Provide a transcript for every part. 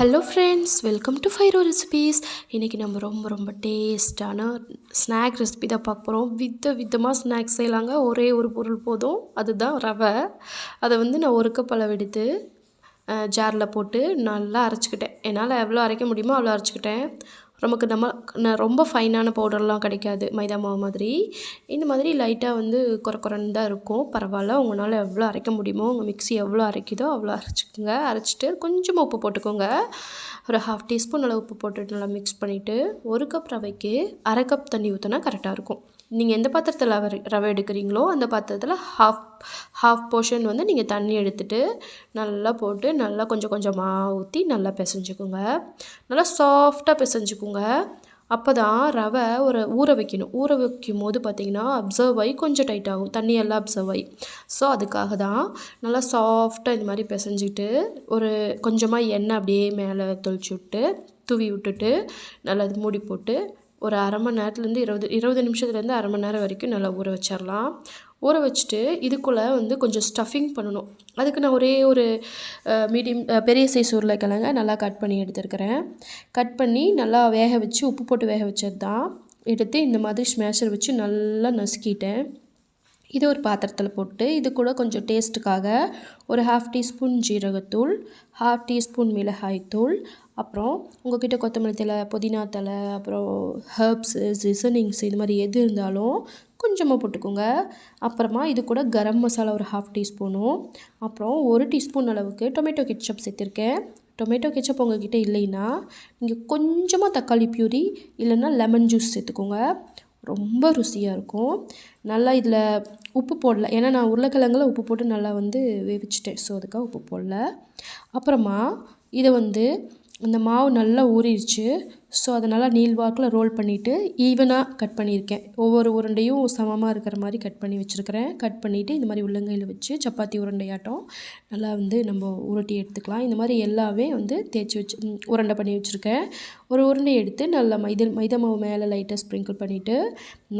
Hello friends welcome to ஃபைரோ recipes இன்றைக்கி நம்ம ரொம்ப ரொம்ப டேஸ்ட்டான ஸ்நாக் ரெசிபி தான் பார்க்க போகிறோம் வித விதமாக ஸ்நாக்ஸ் செய்யலாங்க. ஒரே ஒரு பொருள் போதும். அதுதான் ரவை. அதை வந்து நான் ஒரு கப் அளவு எடுத்து ஜாரில் போட்டு நல்லா அரைச்சிக்கிட்டேன். என்னால் எவ்வளோ அரைக்க முடியுமோ அவ்வளோ அரைச்சிக்கிட்டேன். நமக்கு நம்ம ரொம்ப ஃபைனான பவுடர்லாம் கிடைக்காது மைதா மாவு மாதிரி. இந்த மாதிரி லைட்டாக வந்து குறை குறைன்னு தான் இருக்கும். பரவாயில்ல உங்களால் எவ்வளோ அரைக்க முடியுமோ உங்கள் மிக்ஸி எவ்வளோ அரைக்குதோ அவ்வளோ அரைச்சிக்கோங்க. அரைச்சிட்டு கொஞ்சமாக உப்பு போட்டுக்கோங்க. ஒரு ஹாஃப் டீஸ்பூன் அளவு உப்பு போட்டுட்டு நல்லா மிக்ஸ் பண்ணிவிட்டு ஒரு கப் ரவைக்கு அரை கப் தண்ணி ஊற்றினா கரெக்டாக இருக்கும். நீங்கள் எந்த பாத்திரத்தில் ரவை ரவை எடுக்கிறீங்களோ அந்த பாத்திரத்தில் ஹாஃப் ஹாஃப் போர்ஷன் வந்து நீங்கள் தண்ணி எடுத்துகிட்டு நல்லா போட்டு நல்லா கொஞ்சம் கொஞ்சமாக ஊற்றி நல்லா பிசைஞ்சுக்கோங்க. நல்லா சாஃப்டாக பிசைஞ்சுக்கோங்க. அப்போ தான் ரவை ஒரு ஊற வைக்கணும். ஊற வைக்கும் போது பார்த்திங்கன்னா அப்சர்வ் ஆகி கொஞ்சம் டைட் ஆகும். தண்ணி எல்லாம் அப்சர்வ் ஆகி. ஸோ அதுக்காக தான் நல்லா சாஃப்டாக இந்த மாதிரி பிசைஞ்சிட்டு ஒரு கொஞ்சமாக எண்ணெய் அப்படியே மேலே தொளிச்சு விட்டு தூவி விட்டுட்டு நல்லா மூடி போட்டு ஒரு அரை மணி நேரத்துலேருந்து இருபது இருபது நிமிஷத்துலேருந்து அரை மணி நேரம் வரைக்கும் நல்லா ஊற வச்சிடலாம் ஊற வச்சுட்டு இதுக்குள்ளே வந்து கொஞ்சம் ஸ்டஃபிங் பண்ணணும். அதுக்கு நான் ஒரே ஒரு மீடியம் பெரிய சைஸ் உருளைக்கிழங்க நல்லா கட் பண்ணி எடுத்துருக்கிறேன். கட் பண்ணி நல்லா வேக வச்சு உப்பு போட்டு வேக வச்சது தான் எடுத்து இந்த மாதிரி ஸ்மேஷர் வச்சு நல்லா நசுக்கிட்டேன். இது ஒரு பாத்திரத்தில் போட்டு இது கூட கொஞ்சம் டேஸ்ட்டுக்காக ஒரு ஹாஃப் டீஸ்பூன் ஜீரகத்தூள் ஹாஃப் டீஸ்பூன் மிளகாய்த்தூள் அப்புறம் உங்கள்கிட்ட கொத்தமல்லி தலை புதினா தலை அப்புறம் ஹர்ப்ஸு சிசனிங்ஸ் இது மாதிரி எது இருந்தாலும் கொஞ்சமாக போட்டுக்கோங்க. அப்புறமா இது கூட கரம் மசாலா ஒரு ஹாஃப் டீஸ்பூனும் அப்புறம் ஒரு டீஸ்பூன் அளவுக்கு டொமேட்டோ கெச்சப் சேர்த்துருக்கேன். டொமேட்டோ கெச்சப் உங்ககிட்ட இல்லைன்னா நீங்கள் கொஞ்சமாக தக்காளி பியூரி இல்லைன்னா லெமன் ஜூஸ் சேர்த்துக்கோங்க. ரொம்ப ருசியாக இருக்கும். நல்லா இதில் உப்பு போடல. ஏன்னா நான் உருளைக்கிழங்குல உப்பு போட்டு நல்லா வந்து வேவிச்சிட்டேன். ஸோ அதுக்காக உப்பு போடல. அப்புறமா இதை வந்து இந்த மாவு நல்லா ஊறிடுச்சு. ஸோ அதனால் நீள்வாக்கில் ரோல் பண்ணிவிட்டு ஈவனாக கட் பண்ணியிருக்கேன். ஒவ்வொரு உருண்டையும் சமமாக இருக்கிற மாதிரி கட் பண்ணி வச்சுருக்கிறேன். கட் பண்ணிவிட்டு இந்த மாதிரி உள்ளங்கையில் வச்சு சப்பாத்தி உருண்டையாட்டம் நல்லா வந்து நம்ம உருட்டி எடுத்துக்கலாம். இந்த மாதிரி எல்லாமே வந்து தேய்ச்சி வச்சு உருண்டை பண்ணி வச்சுருக்கேன். ஒரு உருண்டை எடுத்து நல்லா மைதா மைதா மாவு மேலே லைட்டாக ஸ்ப்ரிங்கிள் பண்ணிவிட்டு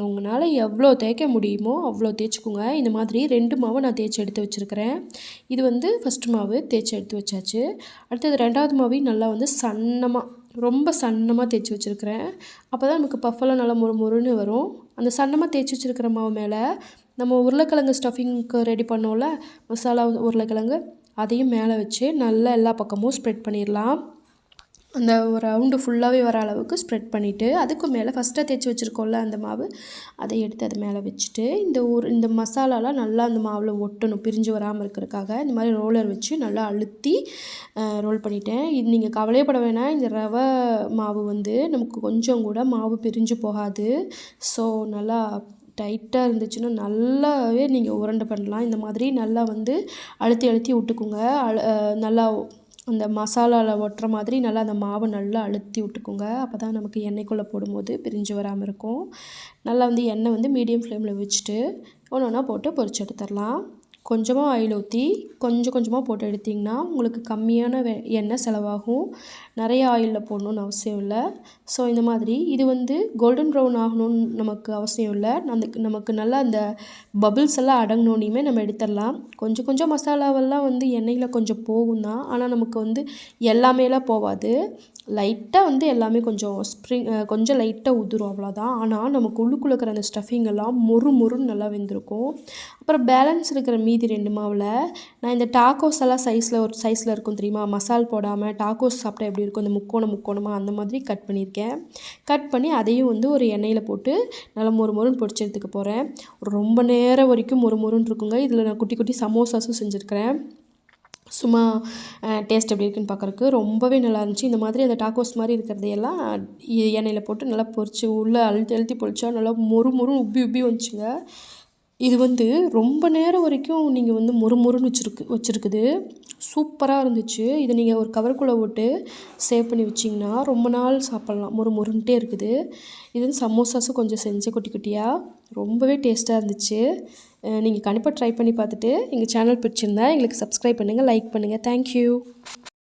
உங்களால் எவ்வளோ தேய்க்க முடியுமோ அவ்வளோ தேய்ச்சிக்கோங்க. இந்த மாதிரி ரெண்டு மாவை நான் தேய்ச்சி எடுத்து வச்சுருக்கிறேன். இது வந்து ஃபஸ்ட்டு மாவு தேய்ச்சி எடுத்து வச்சாச்சு. அடுத்தது ரெண்டாவது மாவையும் நல்லா வந்து சன்னமாக ரொம்ப சன்னமாக தேய்ச்சி வச்சுருக்கிறேன். அப்போ தான் நமக்கு பஃபெல்லாம் நல்லா மொறு மொறுன்னு வரும். அந்த சன்னமாக தேய்ச்சி வச்சுருக்கிற மாவு மேலே நம்ம உருளைக்கிழங்கு ஸ்டஃபிங்க்கு ரெடி பண்ணோம்ல மசாலா உருளைக்கிழங்கு அதையும் மேலே வச்சு நல்லா எல்லா பக்கமும் ஸ்ப்ரெட் பண்ணிடலாம். அந்த ஒரு ரவுண்டு ஃபுல்லாகவே வர அளவுக்கு ஸ்ப்ரெட் பண்ணிவிட்டு அதுக்கு மேலே ஃபஸ்ட்டாக தேய்ச்சி வச்சுருக்கோம்ல அந்த மாவு அதை எடுத்து அது மேலே வச்சுட்டு இந்த ஒரு இந்த மசாலாலாம் நல்லா அந்த மாவில் ஒட்டணும் பிரிஞ்சு வராமல் இருக்கிறதுக்காக. இந்த மாதிரி ரோலர் வச்சு நல்லா அழுத்தி ரோல் பண்ணிட்டேன். இது நீங்கள் கவலையப்பட வேணாம். இந்த ரவை மாவு வந்து நமக்கு கொஞ்சம் கூட மாவு பிரிஞ்சு போகாது. ஸோ நல்லா டைட்டாக இருந்துச்சுன்னா நல்லாவே நீங்கள் உருண்டை பண்ணலாம். இந்த மாதிரி நல்லா வந்து அழுத்தி அழுத்தி விட்டுக்குங்க. அழு நல்லா அந்த மசாலாவில் ஒட்டுற மாதிரி நல்லா அந்த மாவை நல்லா அழுத்தி விட்டுக்கோங்க. அப்போ தான் நமக்கு எண்ணெய்க்குள்ளே போடும்போது பிரிஞ்சு வராமல் இருக்கும். நல்லா வந்து எண்ணெய் வந்து மீடியம் ஃப்ளேமில் வச்சுட்டு ஒன்று ஒன்றா போட்டு பொரிச்சு எடுத்துடலாம். கொஞ்சமாக ஆயில் ஊற்றி கொஞ்சம் கொஞ்சமாக போட்டு எடுத்திங்கன்னா உங்களுக்கு கம்மியான வெ எண்ணெய் செலவாகும். நிறைய ஆயிலில் போடணுன்னு அவசியம் இல்லை. ஸோ இந்த மாதிரி இது வந்து கோல்டன் ப்ரௌன் ஆகணும்னு நமக்கு அவசியம் இல்லை. அந்த நமக்கு நல்லா அந்த பபிள்ஸ் எல்லாம் அடங்கினோனையுமே நம்ம எடுத்துடலாம். கொஞ்சம் கொஞ்சம் மசாலாவெல்லாம் வந்து எண்ணெயில் கொஞ்சம் போகும் தான். ஆனால் நமக்கு வந்து எல்லாமேலாம் போகாது லைட்டாக வந்து எல்லாமே கொஞ்சம் ஸ்ப்ரிங் கொஞ்சம் லைட்டாக உதிரும் அவ்வளோதான் ஆனால் நமக்கு உள்ளுக்குள்ளே இருக்கிற அந்த ஸ்டஃபிங் எல்லாம் மொறு மொறுன்னு நல்லா வெந்திருக்கும். அப்புறம் பேலன்ஸ் இருக்கிற மீதி ரெண்டு மாவில் நான் இந்த டாக்கோஸ் எல்லாம் சைஸில் ஒரு சைஸில் இருக்கும் தெரியுமா? மசால் போடாமல் டாக்கோஸ் சாப்பிட்டா எப்படி இருக்கும்? இந்த முக்கோணம் முக்கோணமாக அந்த மாதிரி கட் பண்ணியிருக்கேன். கட் பண்ணி அதையும் வந்து ஒரு எண்ணெயில் போட்டு நல்லா மொறு மொறுன்னு பொடிச்சு போகிறேன் ரொம்ப நேரம் வரைக்கும் மொறு மொறுன்னு இருக்குங்க. இதில் நான் குட்டி குட்டி சமோசாஸும் செஞ்சுருக்கிறேன். சும்மா டேஸ்ட் எப்படி இருக்குன்னு பார்க்குறக்கு ரொம்பவே நல்லா இருந்துச்சு. இந்த மாதிரி அந்த டாக்கோஸ் மாதிரி இருக்கிறதையெல்லாம் எண்ணெயில் போட்டு நல்லா பொரித்து உள்ளே அழுத்தி அழுத்தி பொரிச்சா நல்லா மொறு மொறு உப்பி உப்பி வந்துச்சுங்க. இது வந்து ரொம்ப நேரம் வரைக்கும் நீங்கள் வந்து மொறு மொறுன்னு வச்சுருக்கு வச்சுருக்குது. சூப்பராக இருந்துச்சு. இதை நீங்கள் ஒரு கவருக்குள்ளே போட்டு சேவ் பண்ணி வச்சிங்கன்னா ரொம்ப நாள் சாப்பிட்லாம். மொறு மொறுன்ட்டே இருக்குது. இது சமோசாஸும் கொஞ்சம் செஞ்சு குட்டி குட்டியாக ரொம்பவே டேஸ்ட்டாக இருந்துச்சு. நீங்கள் கண்டிப்பாக ட்ரை பண்ணி பார்த்துட்டு எங்கள் சேனல் பிடிச்சிருந்தா எங்களுக்கு சப்ஸ்கிரைப் பண்ணுங்கள் லைக் பண்ணுங்கள் தேங்க்யூ